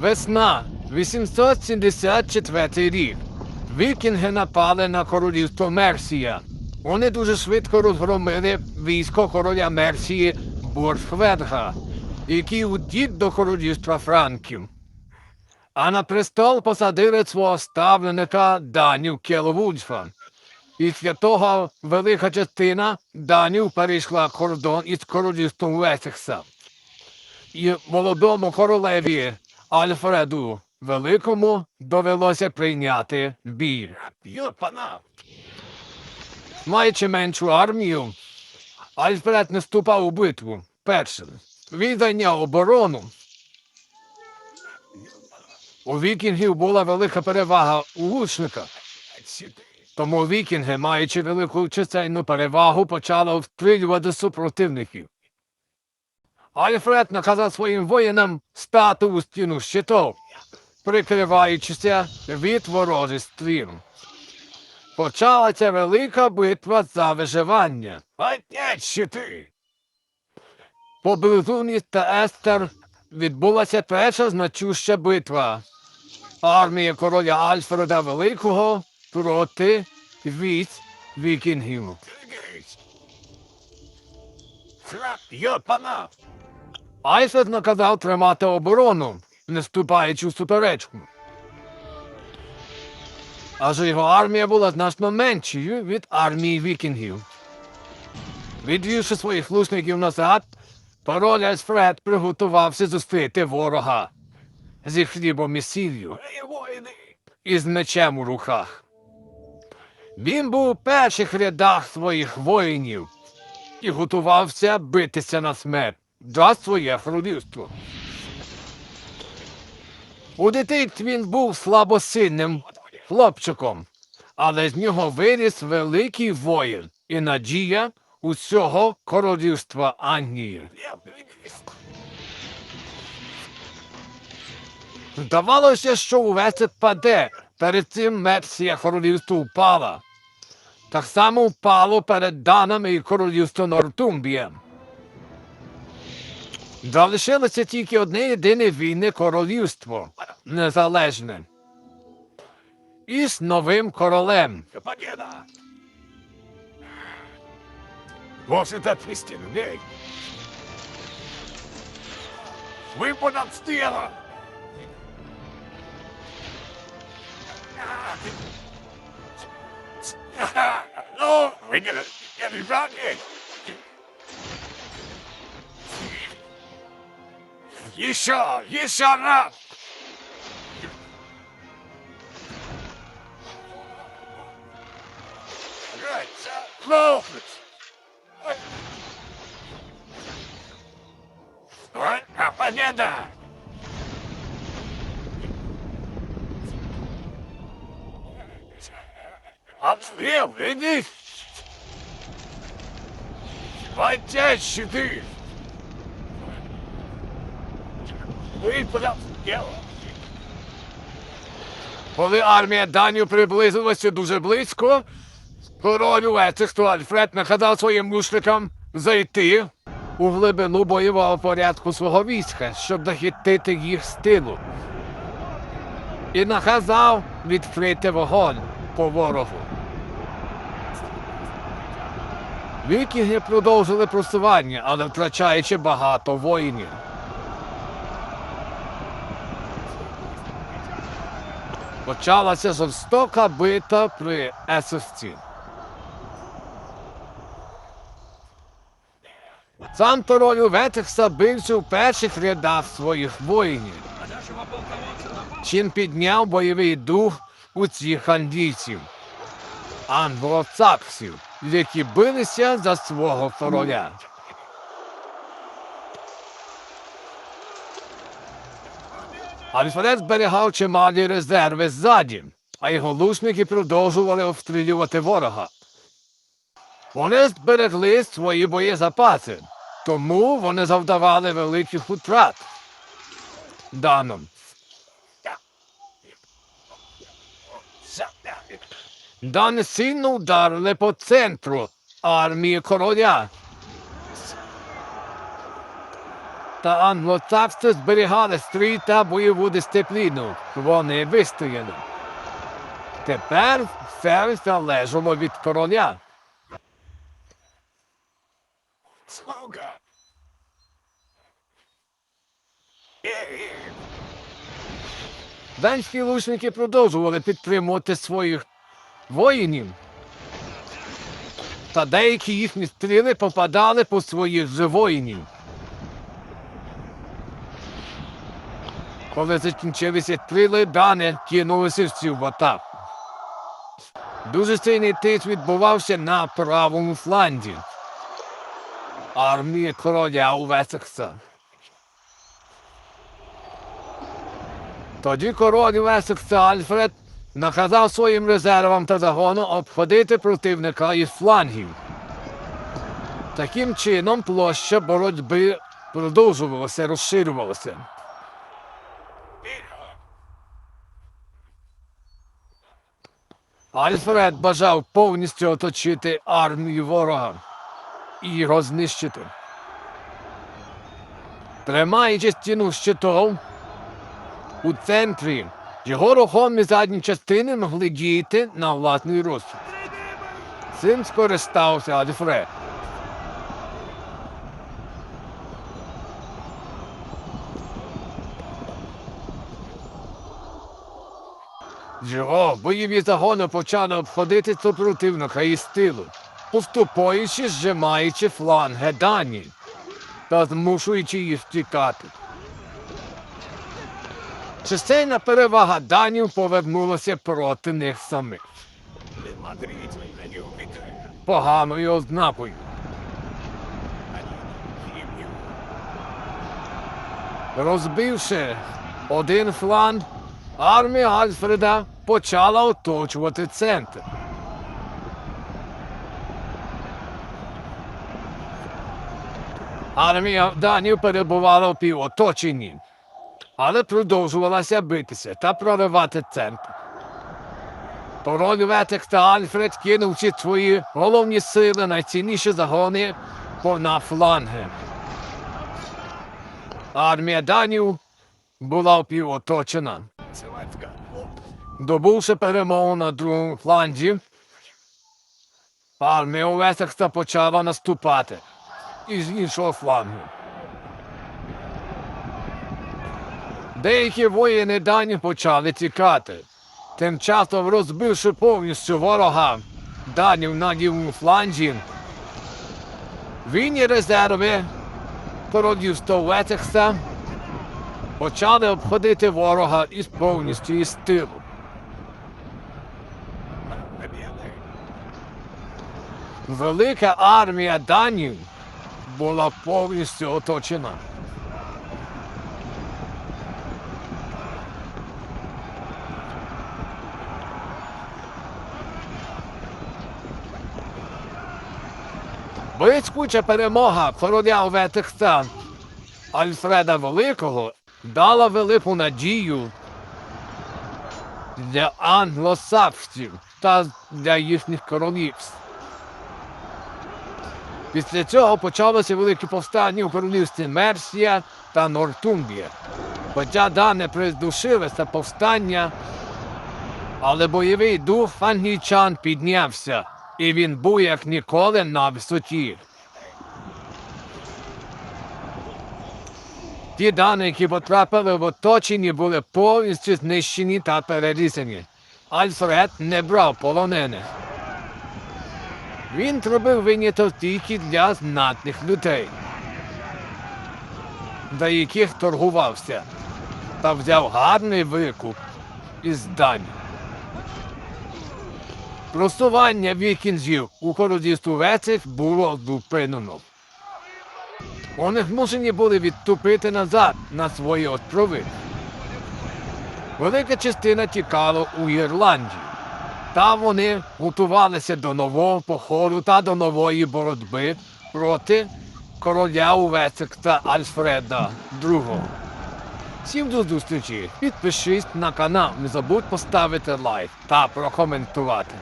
Весна 874 рік. Вікінги напали на королівство Мерсія. Вони дуже швидко розгромили військо короля Мерсії Боршведга, який утік до королівства Франків. А на престол посадили свого ставленика Данів Келовульфа. Після того велика частина Данів перейшла кордон із королівством Весекса. І молодому королеві Альфреду Великому довелося прийняти бій. Йопана! Маючи меншу армію, Альфред не вступав у битву першим. Він зайняв оборону. У вікінгів була велика перевага у лучниках. Тому вікінги, маючи велику чисельну перевагу, почали обстрілювати супротивників. Альфред наказав своїм воїнам стати у стіну щитов, прикриваючися від ворожих стріл. Почалася велика битва за виживання. Поднять щити! Поблизу міста Естер відбулася перша значуща битва. Армія короля Альфреда Великого проти військ вікінгів. Йопана! Альфред наказав тримати оборону, не вступаючи в суперечку. Адже його армія була значно меншою від армії вікінгів. Відвівши своїх лучників назад, король Альфред приготувався зустріти ворога зі хлібом і сіллю і з мечем у руках. Він був у перших рядах своїх воїнів і готувався битися на смерть за своє королівство. У дитинстві він був слабосильним хлопчиком, але з нього виріс великий воїн і надія усього королівства Англії. Здавалося, що увесь паде, перед цим Мерсія королівство впала. Так само впало перед Данами і королівство Нортумбієм. Залишилося тільки одне єдине вільне королівство незалежне. Із новим королем. Победа! Вот это истина, бей! Выпад от стена! Ну, выиграли! Я не Еще! Еще раз! Слушать! Вот победа! Обстрел, ведись! Подтящий ты! Вы, пожалуйста, дело! Коли армія Данів приблизилася дуже близько, король Уецехту Альфред наказав своїм лучникам зайти у глибину бойового порядку свого війська, щоб захистити їх з тилу. І наказав відкрити вогонь по ворогу. Вікінги продовжили просування, але втрачаючи багато воїнів. Почалася жорстока битва при Есосці. Сам король Ветекса бився в перших рядах своїх воїнів. Чим підняв бойовий дух у цих андійців, англосаксів, які билися за свого короля. Альфред зберігав чималі резерви ззаді, а його лучники продовжували обстрілювати ворога. Вони зберегли свої боєзапаси, тому вони завдавали великих утрат даним. Дани сильно ударили по центру армії короля. Та англосакси зберігали стрій та бойову дисципліну. Вони вистояли. Тепер все залежало від короля. Слуга. Данські лучники продовжували підтримувати своїх воїнів. Та деякі їхні стріли попадали по своїх же воїнів. Коли закінчилися стріли, дани кинулися всі в атаку. Дуже сильний тиск відбувався на правому фланзі. Армія короля Увесекса. Тоді король Весекса Альфред наказав своїм резервам та загону обходити противника із флангів. Таким чином площа боротьби продовжувалася, розширювалася. Альфред бажав повністю оточити армію ворога і його знищити. Тримаючи стіну щитов, у центрі його рухомі задні частини могли діяти на власний розсуд. Цим скористався Альфред. Його бойові загони почали обходити супротивника із тилу, поступаючи, зжимаючи фланги дані та змушуючи їх тікати. Чисельна перевага данів повернулася проти них самих поганою ознакою. Розбивши один фланг, армія Альфреда почала оточувати центр. Армія Данів перебувала в півоточенні, але продовжувалася битися та проривати центр. Король Ветек та Альфред кинувши свої головні сили найцінніші загони на фланги. Армія Данів була впівоточена. Добувши перемогу на другому фланзі, армія Уесекса почала наступати із іншого флангу. Деякі воїни дані почали тікати. Тим часом розбивши повністю ворога данів на лівому фланзі, війні резерви королівства Уесекса почали обходити ворога із повністю із тилу. Велика армія данів була повністю оточена. Блискуча перемога короля Ветекса Альфреда Великого дала велику надію для англосаксів та для їхніх королівств. Після цього почалося велике повстання у королівстві Мерсія та Нортумбія. Хоча дане придушилося повстання, але бойовий дух англічан піднявся, і він був як ніколи на висоті. Ті дані, які потрапили в оточенні, були повністю знищені та перерізані. Альфред не брав полонених. Він зробив виняток тільки для знатних людей, за яких торгувався, та взяв гарний викуп із дань. Просування вікінзів у королівству Вецик було зупинено. Вони змушені були відступити назад на свої острови. Велика частина тікала у Ірландію. Там вони готувалися до нового походу та до нової боротьби проти короля Увесекса Альфреда II. Всім до зустрічі. Підпишись на канал, не забудь поставити лайк та прокоментувати.